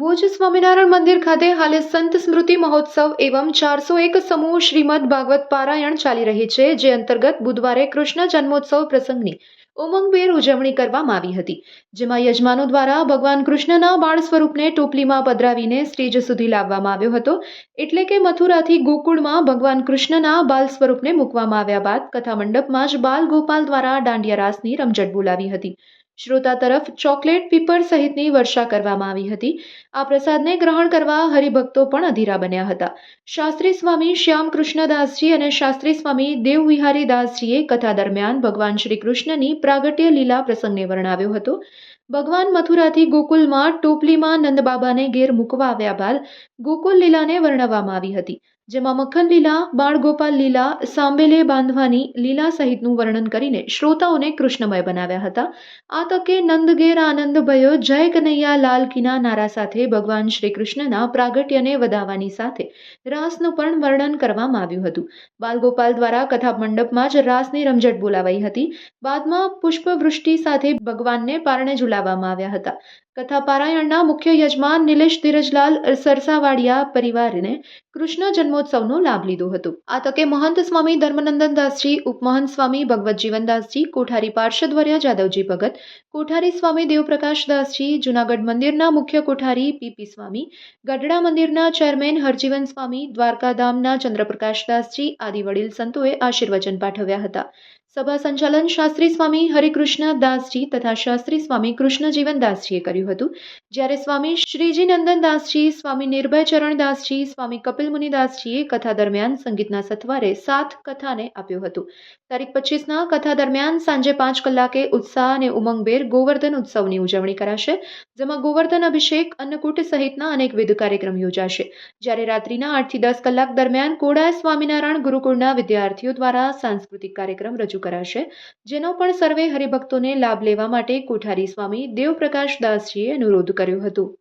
ભુજ સ્વામિનારાયણ મંદિર ખાતે હાલે સંત સ્મૃતિ મહોત્સવ એવમ ચારસો એક સમૂહ શ્રીમદ ભાગવત પારાયણ ચાલી રહી છે, જે અંતર્ગત બુધવારે કૃષ્ણ જન્મોત્સવ પ્રસંગની ઉમંગભેર ઉજવણી કરવામાં આવી હતી. જેમાં યજમાનો દ્વારા ભગવાન કૃષ્ણના બાળ સ્વરૂપને ટોપલીમાં પધરાવીને સ્ટેજ સુધી લાવવામાં આવ્યો હતો, એટલે કે મથુરાથી ગોકુળમાં ભગવાન કૃષ્ણના બાલ સ્વરૂપને મૂકવામાં આવ્યા બાદ કથા મંડપમાં જ બાલ ગોપાલ દ્વારા દાંડિયા રાસની રમઝટ બોલાવી હતી. શ્રોતા તરફ ચોકલેટ પીપર સહિતની વર્ષા કરવામાં આવી હતી. આ પ્રસાદને ગ્રહણ કરવા હરિભક્તો પણ અધીરા બન્યા હતા. શાસ્ત્રી સ્વામી શ્યામકૃષ્ણદાસજી અને શાસ્ત્રી સ્વામી દેવવિહારી દાસજીએ કથા દરમિયાન ભગવાન શ્રી કૃષ્ણની પ્રાગટ્ય લીલા પ્રસંગને વર્ણવ્યો હતો. ભગવાન મથુરાથી ગોકુલમાં ટોપલીમાં નંદબાબાને ઘેર મૂકવા આવ્યા બાદ ગોકુલ લીલાને વર્ણવવામાં આવી હતી. જેમાં મક્ખન લીલા, બાળગોપાલ લીલા, સાંબેલે બાંધવાની લીલા સહિતનું વર્ણન કરીને શ્રોતાઓને કૃષ્ણમય બનાવ્યા હતા. આ તકે નંદગેર આનંદ ભયો, જય કનૈયા લાલ કીના નારા સાથે ભગવાન શ્રી કૃષ્ણના પ્રાગટ્યને વધાવવાની સાથે રાસનું પણ વર્ણન કરવામાં આવ્યું હતું. બાલગોપાલ દ્વારા કથા મંડપમાં જ રાસની રમઝટ બોલાવાઈ હતી. બાદમાં પુષ્પવૃષ્ટિ સાથે ભગવાનને પારણે ઝુલાવવામાં આવ્યા હતા. કથા પારાયણના મુખ્ય યજમાન નિલેશ ધીરજલાલ સરસાવાડિયા પરિવારને કૃષ્ણ જન્મોત્સવનો લાભ લીધો હતો. આ તકે મહંત સ્વામી ધર્મનંદન દાસજી ઉપમહંત સ્વામી ભગવત જીવનદાસજી કોઠારી પાર્ષદવર્ય જાદવજી ભગત, કોઠારી સ્વામી દેવપ્રકાશ દાસજી જૂનાગઢ મંદિરના મુખ્ય કોઠારી પીપી સ્વામી, ગઢડા મંદિરના ચેરમેન હરજીવન સ્વામી, દ્વારકાધામના ચંદ્રપ્રકાશ દાસજી આદિ વડીલ સંતોએ આશીર્વચન પાઠવ્યા હતા. સભા સંચાલન શાસ્ત્રી સ્વામી હરિકૃષ્ણ દાસજી તથા શાસ્ત્રી સ્વામી કૃષ્ણજીવન દાસજીએ કર્યું હતું. જ્યારે સ્વામી શ્રીજી નંદન દાસજી, સ્વામી નિર્ભય ચરણ દાસજી, સ્વામી કપિલ મુનિ દાસજીએ કથા દરમિયાન સંગીતના સથવારે સાત કથાને આપ્યું હતું. તારીખ પચીસના કથા દરમિયાન સાંજે પાંચ કલાકે ઉત્સાહ અને ઉમંગભેર ગોવર્ધન ઉત્સવની ઉજવણી કરાશે, જેમાં ગોવર્ધન અભિષેક, અન્નકૂટ સહિતના અનેકવિધ કાર્યક્રમ યોજાશે. જ્યારે રાત્રિના આઠથી દસ કલાક દરમિયાન કોડાય સ્વામિનારાયણ ગુરુકુળના વિદ્યાર્થીઓ દ્વારા સાંસ્કૃતિક કાર્યક્રમ રજૂ કરાશે. જેનો પણ સર્વે હરિભક્તોને લાભ લેવા માટે કોઠારી સ્વામી દેવપ્રકાશ દાસજીએ અનુરોધ કર્યો હતો.